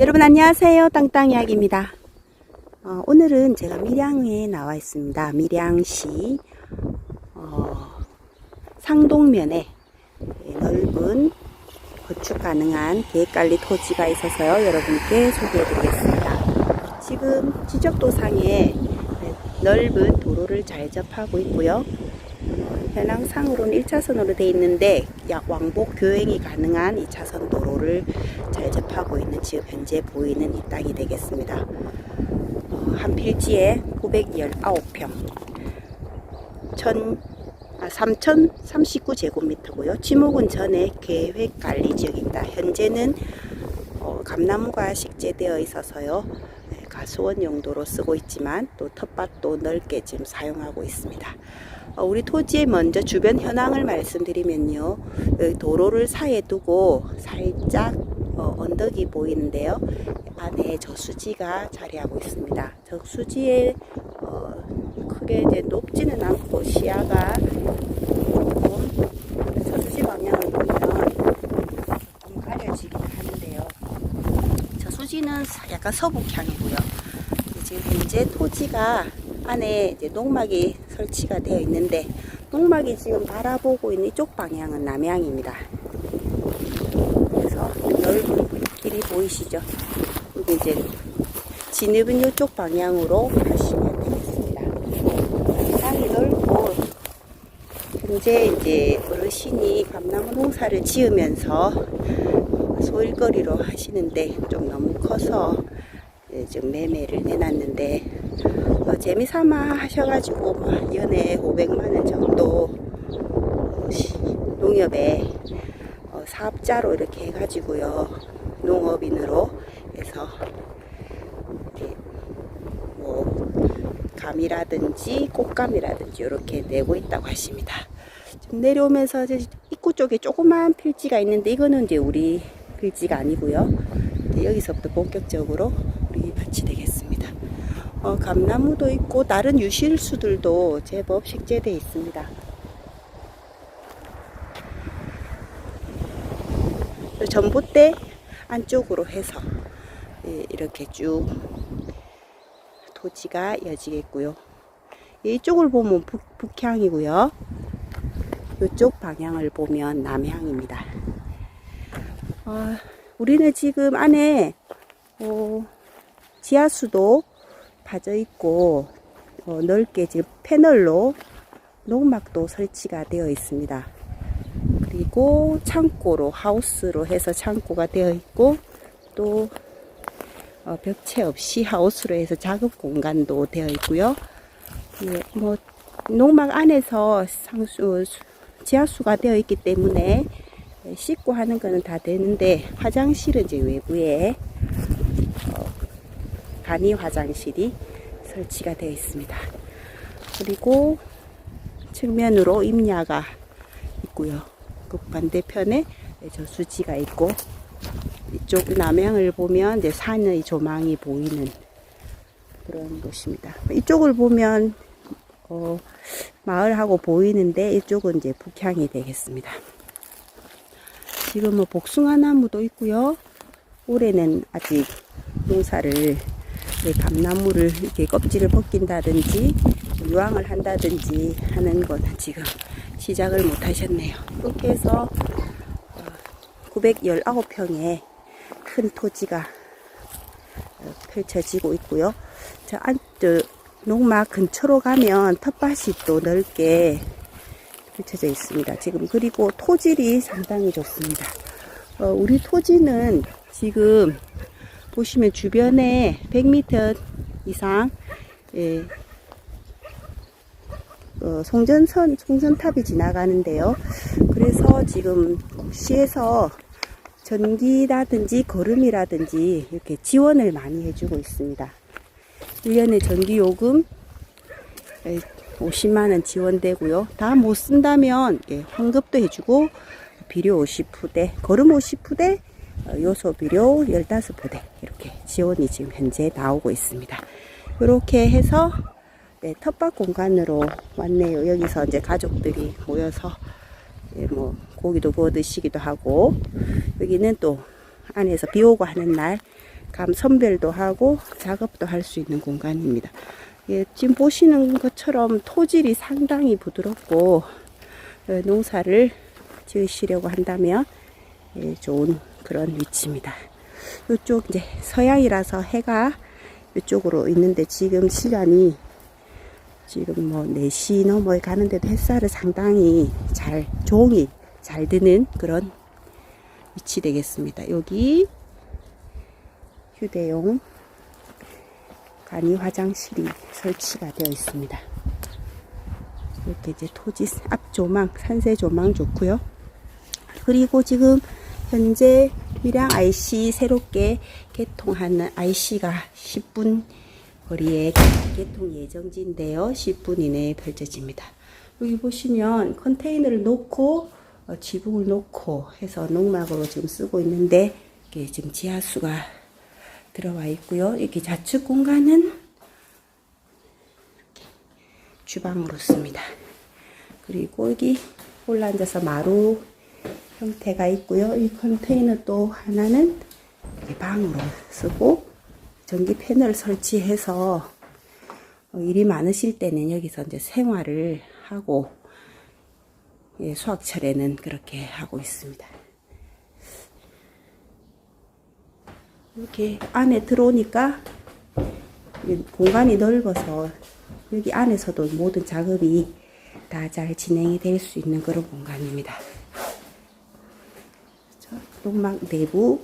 여러분 안녕하세요. 땅땅 이야기입니다. 어, 오늘은 제가 밀양에 나와 있습니다. 밀양시 어, 상동면에 넓은 건축 가능한 계획관리 토지가 있어서요. 여러분께 소개해 드리겠습니다. 지금 지적도상에 넓은 도로를 잘 접하고 있고요. 현황상으로는 1차선으로 되어 있는데 약 왕복 교행이 가능한 2차선 도로를 잘 접하고 있는 지금 현재 보이는 이 땅이 되겠습니다. 어, 한 필지에 919평, 1000, 아, 3039제곱미터고요. 지목은 전에 계획관리 지역입니다. 현재는 어, 감나무가 식재되어 있어서요. 네, 가수원 용도로 쓰고 있지만 또 텃밭도 넓게 지금 사용하고 있습니다. 어, 우리 토지의 먼저 주변 현황을 말씀드리면요. 여기 도로를 사이에 두고 살짝 어, 언덕이 보이는데요. 안에 저수지가 자리하고 있습니다. 저수지에 어, 크게 이제 높지는 않고 시야가 조금 저수지 방향을 보면 좀 가려지긴 하는데요. 저수지는 약간 서북향이고요. 지금 현재 토지가 안에 이제 농막이 설치가 되어 있는데 농막이 지금 바라보고 있는 이쪽 방향은 남향입니다. 그래서 넓은 길이 보이시죠? 여기 이제 진입은 이쪽 방향으로 가시면 되겠습니다. 땅이 넓고 현재 이제 어르신이 감나무 농사를 지으면서 소일거리로 하시는데 좀 너무 커서 좀 매매를 내놨는데 어, 재미삼아 하셔가지고 뭐 연에 500만원 정도 농협에 어, 사업자로 이렇게 해가지고요 농업인으로 해서 뭐 감이라든지 꽃감이라든지 이렇게 내고 있다고 하십니다. 좀 내려오면서 입구 쪽에 조그만 필지가 있는데 이거는 이제 우리 필지가 아니고요. 여기서부터 본격적으로 우리 밭이 되겠습니다. 어, 감나무도 있고 다른 유실수들도 제법 식재되어 있습니다. 전봇대 안쪽으로 해서 예, 이렇게 쭉 토지가 이어지겠고요. 이쪽을 보면 북, 북향이고요. 이쪽 방향을 보면 남향입니다. 어, 우리는 지금 안에 어, 지하수도 파져 있고 어, 넓게 지금 패널로 농막도 설치가 되어 있습니다. 그리고 창고로 하우스로 해서 창고가 되어 있고 또 어, 벽체 없이 하우스로 해서 작업 공간도 되어 있고요. 예, 뭐 농막 안에서 상수 지하수가 되어 있기 때문에 씻고 하는 거는 다 되는데 화장실은 이제 외부에 어, 간이 화장실이 설치가 되어 있습니다. 그리고 측면으로 임야가 있고요. 그 반대편에 저수지가 있고 이쪽 남향을 보면 이제 산의 조망이 보이는 그런 곳입니다. 이쪽을 보면 어, 마을하고 보이는데 이쪽은 이제 북향이 되겠습니다. 지금 뭐 복숭아 나무도 있고요. 올해는 아직 농사를 이 감나무를 이렇게 껍질을 벗긴다든지 유황을 한다든지 하는 건 지금 시작을 못 하셨네요. 이렇게 해서 919평의 큰 토지가 어, 펼쳐지고 있고요. 저 안, 저 농막 근처로 가면 텃밭이 또 넓게 펼쳐져 있습니다. 지금 그리고 토질이 상당히 좋습니다. 어, 우리 토지는 지금 보시면 주변에 100m 이상 예, 어, 송전선 송전탑이 지나가는데요. 그래서 지금 시에서 전기라든지 거름이라든지 이렇게 지원을 많이 해주고 있습니다. 1년에 전기 요금 50만원 지원되고요. 다 못 쓴다면 예, 환급도 해주고 비료 50부대, 거름 50부대, 어, 요소 비료 15부대 이렇게 지원이 지금 현재 나오고 있습니다. 이렇게 해서 네, 텃밭 공간으로 왔네요. 여기서 이제 가족들이 모여서 예, 뭐 고기도 구워 드시기도 하고 여기는 또 안에서 비 오고 하는 날 감 선별도 하고 작업도 할 수 있는 공간입니다. 예, 지금 보시는 것처럼 토질이 상당히 부드럽고 어, 농사를 지으시려고 한다면 예, 좋은 그런 위치입니다. 이쪽 이제 서양이라서 해가 이쪽으로 있는데 지금 시간이 지금 뭐 4시 넘어 가는데도 햇살을 상당히 잘 종이 잘 드는 그런 위치 되겠습니다. 여기 휴대용 간이 화장실이 설치가 되어 있습니다. 이렇게 이제 토지 앞 조망, 산세 조망 좋고요. 그리고 지금 현재 밀양 IC 새롭게 개통하는 IC가 10분 거리에 개통 예정지인데요. 10분 이내에 펼쳐집니다. 여기 보시면 컨테이너를 놓고 어, 지붕을 놓고 해서 농막으로 지금 쓰고 있는데 지금 지하수가 들어와 있고요. 이렇게 좌측 공간은 주방으로 씁니다. 그리고 여기 올라앉아서 마루 형태가 있고요. 이 컨테이너 또 하나는 방으로 쓰고 전기 패널 설치해서 어, 일이 많으실 때는 여기서 이제 생활을 하고 예, 수학철에는 그렇게 하고 있습니다. 이렇게 안에 들어오니까 공간이 넓어서 여기 안에서도 모든 작업이 다 잘 진행이 될 수 있는 그런 공간입니다. 자, 농막 내부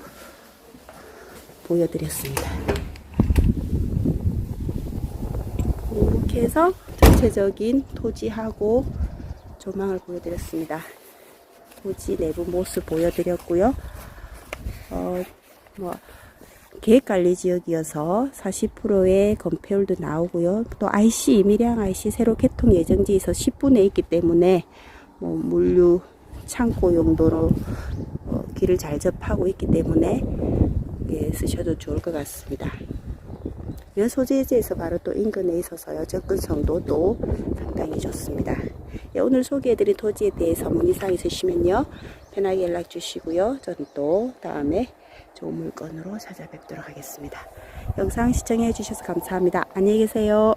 보여드렸습니다. 이렇게 해서 전체적인 토지하고 조망을 보여드렸습니다. 토지 내부 모습 보여드렸고요. 어, 뭐, 계획관리 지역이어서 40%의 건폐율도 나오고요. 또 IC, 밀양 IC 새로 개통 예정지에서 10분에 있기 때문에 뭐 물류 창고 용도로 어, 길을 잘 접하고 있기 때문에 예, 쓰셔도 좋을 것 같습니다. 이 소재지에서 바로 또 인근에 있어서요. 접근성도 또 상당히 좋습니다. 예, 오늘 소개해드린 토지에 대해서 문의사항 있으시면요. 편하게 연락 주시고요. 저는 또 다음에 좋은 물건으로 찾아뵙도록 하겠습니다. 영상 시청해 주셔서 감사합니다. 안녕히 계세요.